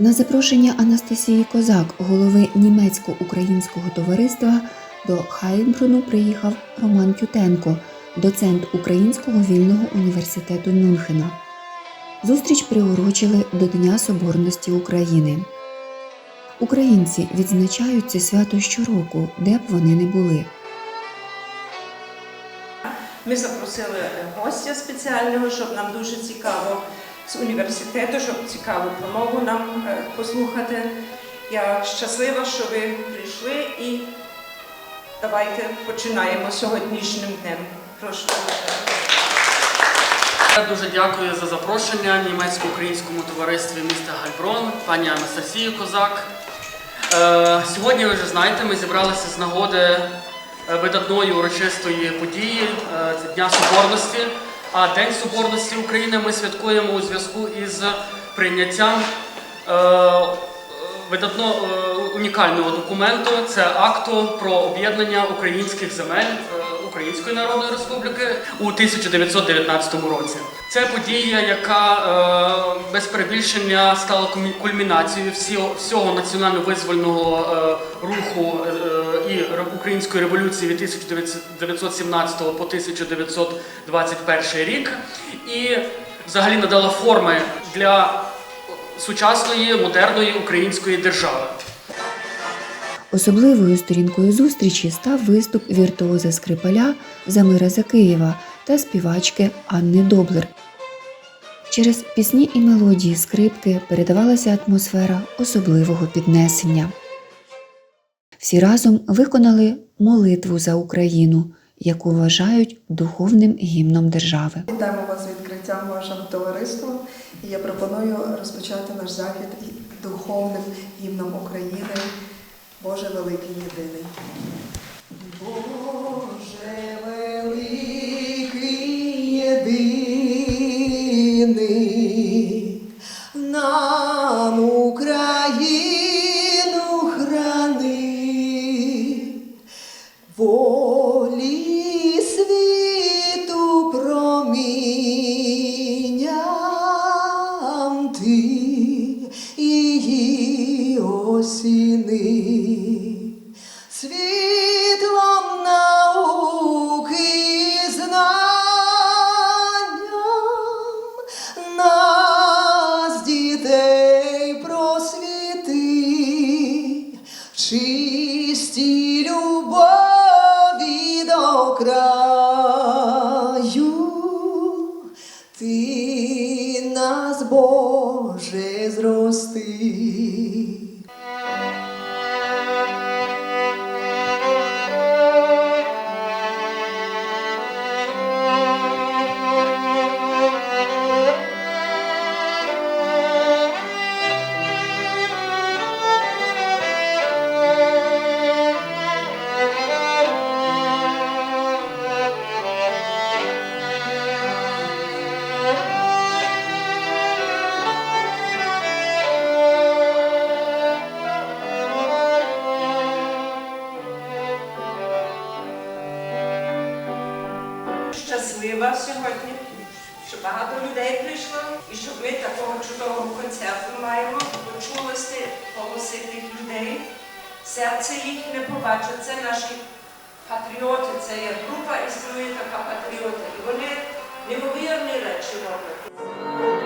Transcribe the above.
На запрошення Анастасії Козак, голови німецько-українського товариства, до Хайнбруну приїхав Роман Тютенко, доцент Українського вільного університету Мюнхена. Зустріч приурочили до Дня Соборності України. Українці відзначають це свято щороку, де б вони не були. Ми запросили гостя спеціального, щоб нам дуже цікаво з університету, щоб цікаву промову нам е, послухати. Я щаслива, що ви прийшли і давайте починаємо сьогоднішнім днем. Прошу. Я дуже дякую за запрошення німецько-українському товаристві міста Гальброн, пані Анастасії Козак. Е, Сьогодні, ви вже знаєте, ми зібралися з нагоди е, видатної урочистої події це Дня Соборності. А День Соборності України ми святкуємо у зв'язку із прийняттям е, видатно е, унікального документу. Це акту про об'єднання українських земель е, Української Народної Республіки у 1919 році. Це подія, яка е, без перебільшення стала кульмінацією всього, всього національно-визвольного е, руху е, і української революції від 1917 по 1921 рік, і взагалі надала форми для сучасної модерної української держави. Особливою сторінкою зустрічі став виступ віртуоза Скрипаля Замира Закиєва та співачки Анни Доблер. Через пісні і мелодії скрипки передавалася атмосфера особливого піднесення. Всі разом виконали молитву за Україну, яку вважають духовним гімном держави. Вітаємо вас з відкриттям вашого товариства. І я пропоную розпочати наш захід духовним гімном України. Боже великий єдиний. Боже великий єдиний, нам Україну храни. Волі світу промінням ти її осіни. Ти нас, Боже, зрости. Щаслива сьогодні, що багато людей прийшло і що ми такого чудового концерту маємо, почулості голоси тих людей. Серце їх не побачить, це наші патріоти, це є група існує така патріоти. І вони неймовірні речі роблять.